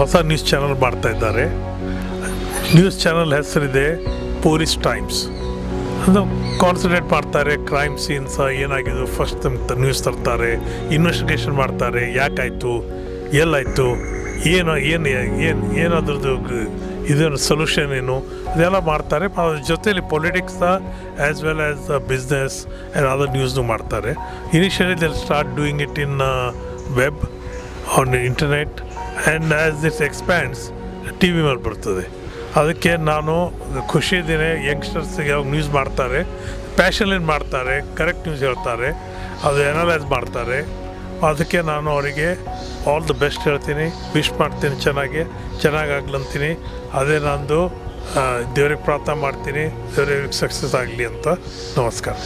ಹೊಸ news channel ಮಾಡ್ತಾ ಇದ್ದಾರೆ. ನ್ಯೂಸ್ ಚಾನಲ್ ಹೆಸರಿದೆ ಪೊಲೀಸ್ ಟೈಮ್ಸ್ ಅದು ಕಾನ್ಸಂಟ್ರೇಟ್ ಮಾಡ್ತಾರೆ ಕ್ರೈಮ್ ಸೀನ್ಸ್ ಏನಾಗಿದೆ ಫಸ್ಟ್ ನ್ಯೂಸ್ ತರ್ತಾರೆ ಇನ್ವೆಸ್ಟಿಗೇಷನ್ ಮಾಡ್ತಾರೆ, ಯಾಕಾಯಿತು, ಎಲ್ಲಾಯಿತು, ಏನು ಏನು ಏನು, ಏನಾದ್ರದ್ದು ಇದೇನು ಸೊಲ್ಯೂಷನ್ ಏನು, ಇದೆಲ್ಲ ಮಾಡ್ತಾರೆ. ಅದ್ರ ಜೊತೇಲಿ politics as well as business and other ನ್ಯೂಸ್ನು ಮಾಡ್ತಾರೆ. Initially they'll start doing it in web on internet and as its expands T V ಮೇಲೆ ಬರ್ತದೆ. ಅದಕ್ಕೆ ನಾನು ಖುಷಿ ಇದ್ದೀನಿ ಯಂಗ್ಸ್ಟರ್ಸ್ಗೆ ಯಾವಾಗ ನ್ಯೂಸ್ ಮಾಡ್ತಾರೆ ಪ್ಯಾಷನ್ಲಿಂದ ಮಾಡ್ತಾರೆ ಕರೆಕ್ಟ್ ನ್ಯೂಸ್ ಹೇಳ್ತಾರೆ, ಅದು ಎನಲೈಸ್ ಮಾಡ್ತಾರೆ. ಅದಕ್ಕೆ ನಾನು ಅವರಿಗೆ ಆಲ್ ದ ಬೆಸ್ಟ್ ಹೇಳ್ತೀನಿ. ವಿಶ್ ಮಾಡ್ತೀನಿ ಚೆನ್ನಾಗಿ ಚೆನ್ನಾಗಾಗ್ಲಂತೀನಿ ಅದೇ ನಂದು ದೇವ್ರಿಗೆ ಪ್ರಾರ್ಥನೆ ಮಾಡ್ತೀನಿ. ದೇವ್ರಿಗೆ ಸಕ್ಸಸ್ ಆಗಲಿ ಅಂತ ನಮಸ್ಕಾರ.